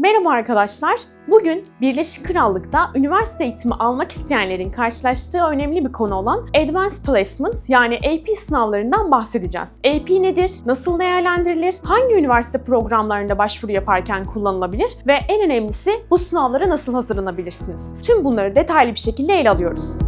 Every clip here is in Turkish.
Merhaba arkadaşlar. Bugün Birleşik Krallık'ta üniversite eğitimi almak isteyenlerin karşılaştığı önemli bir konu olan Advanced Placement yani AP sınavlarından bahsedeceğiz. AP nedir? Nasıl değerlendirilir? Hangi üniversite programlarında başvuru yaparken kullanılabilir? Ve en önemlisi bu sınavlara nasıl hazırlanabilirsiniz? Tüm bunları detaylı bir şekilde ele alıyoruz.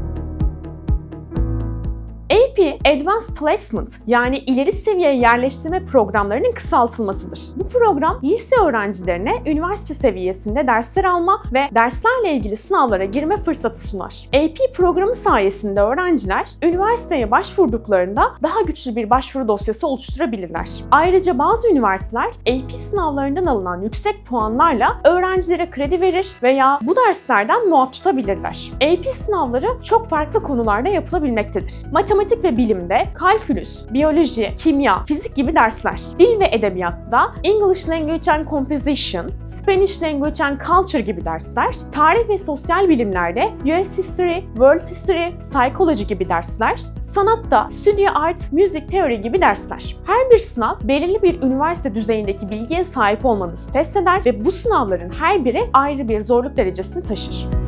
AP, Advanced Placement yani ileri seviye yerleştirme programlarının kısaltılmasıdır. Bu program lise öğrencilerine üniversite seviyesinde dersler alma ve derslerle ilgili sınavlara girme fırsatı sunar. AP programı sayesinde öğrenciler üniversiteye başvurduklarında daha güçlü bir başvuru dosyası oluşturabilirler. Ayrıca bazı üniversiteler AP sınavlarından alınan yüksek puanlarla öğrencilere kredi verir veya bu derslerden muaf tutabilirler. AP sınavları çok farklı konularda yapılabilmektedir. Matematik ve bilimde kalkülüs, biyoloji, kimya, fizik gibi dersler. Dil ve edebiyatta English Language and Composition, Spanish Language and Culture gibi dersler. Tarih ve sosyal bilimlerde US History, World History, Psychology gibi dersler. Sanatta Studio Art, Music Theory gibi dersler. Her bir sınav belirli bir üniversite düzeyindeki bilgiye sahip olmanızı test eder ve bu sınavların her biri ayrı bir zorluk derecesini taşır.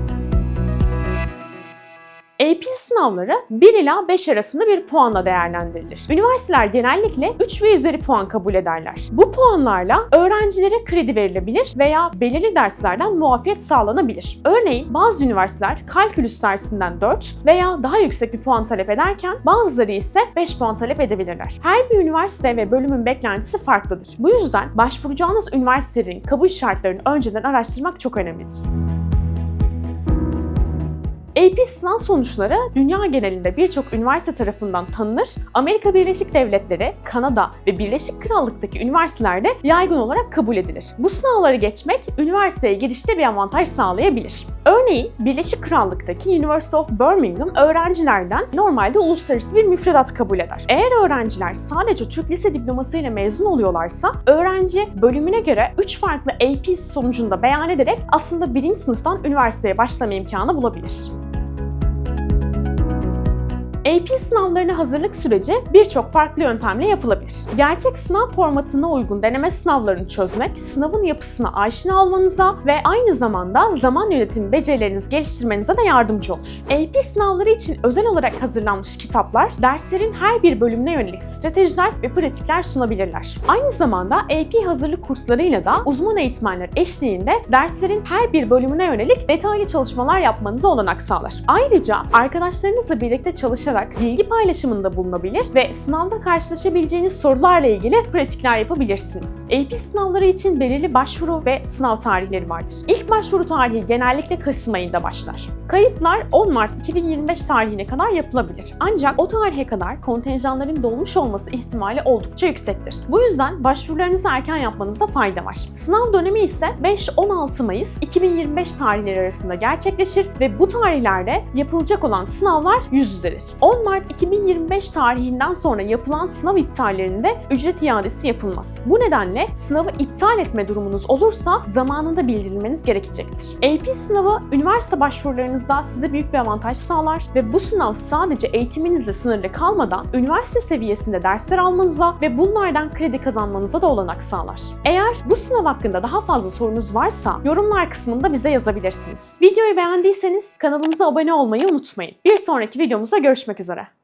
AP sınavları 1 ila 5 arasında bir puanla değerlendirilir. Üniversiteler genellikle 3 ve üzeri puan kabul ederler. Bu puanlarla öğrencilere kredi verilebilir veya belirli derslerden muafiyet sağlanabilir. Örneğin bazı üniversiteler kalkülüs dersinden 4 veya daha yüksek bir puan talep ederken bazıları ise 5 puan talep edebilirler. Her bir üniversite ve bölümün beklentisi farklıdır. Bu yüzden başvuracağınız üniversitelerin kabul şartlarını önceden araştırmak çok önemlidir. AP sınav sonuçları dünya genelinde birçok üniversite tarafından tanınır. Amerika Birleşik Devletleri, Kanada ve Birleşik Krallık'taki üniversitelerde yaygın olarak kabul edilir. Bu sınavları geçmek üniversiteye girişte bir avantaj sağlayabilir. Örneğin Birleşik Krallık'taki University of Birmingham öğrencilerden normalde uluslararası bir müfredat kabul eder. Eğer öğrenciler sadece Türk lise diplomasıyla mezun oluyorlarsa öğrenci bölümüne göre 3 farklı AP sonucunda beyan ederek aslında birinci sınıftan üniversiteye başlama imkanı bulabilir. AP sınavlarına hazırlık süreci birçok farklı yöntemle yapılabilir. Gerçek sınav formatına uygun deneme sınavlarını çözmek, sınavın yapısına aşina olmanıza ve aynı zamanda zaman yönetimi becerilerinizi geliştirmenize de yardımcı olur. AP sınavları için özel olarak hazırlanmış kitaplar, derslerin her bir bölümüne yönelik stratejiler ve pratikler sunabilirler. Aynı zamanda AP hazırlık kurslarıyla da uzman eğitmenler eşliğinde derslerin her bir bölümüne yönelik detaylı çalışmalar yapmanıza olanak sağlar. Ayrıca arkadaşlarınızla birlikte çalışarak bilgi paylaşımında bulunabilir ve sınavda karşılaşabileceğiniz sorularla ilgili pratikler yapabilirsiniz. AP sınavları için belirli başvuru ve sınav tarihleri vardır. İlk başvuru tarihi genellikle Kasım ayında başlar. Kayıtlar 10 Mart 2025 tarihine kadar yapılabilir. Ancak o tarihe kadar kontenjanların dolmuş olması ihtimali oldukça yüksektir. Bu yüzden başvurularınızı erken yapmanızda fayda var. Sınav dönemi ise 5-16 Mayıs 2025 tarihleri arasında gerçekleşir ve bu tarihlerde yapılacak olan sınavlar yüz yüzedir. 10 Mart 2025 tarihinden sonra yapılan sınav iptallerinde ücret iadesi yapılmaz. Bu nedenle sınavı iptal etme durumunuz olursa zamanında bildirilmeniz gerekecektir. AP sınavı üniversite başvurularınızda size büyük bir avantaj sağlar ve bu sınav sadece eğitiminizle sınırlı kalmadan üniversite seviyesinde dersler almanıza ve bunlardan kredi kazanmanıza da olanak sağlar. Eğer bu sınav hakkında daha fazla sorunuz varsa yorumlar kısmında bize yazabilirsiniz. Videoyu beğendiyseniz kanalımıza abone olmayı unutmayın. Bir sonraki videomuzda görüşmek üzere.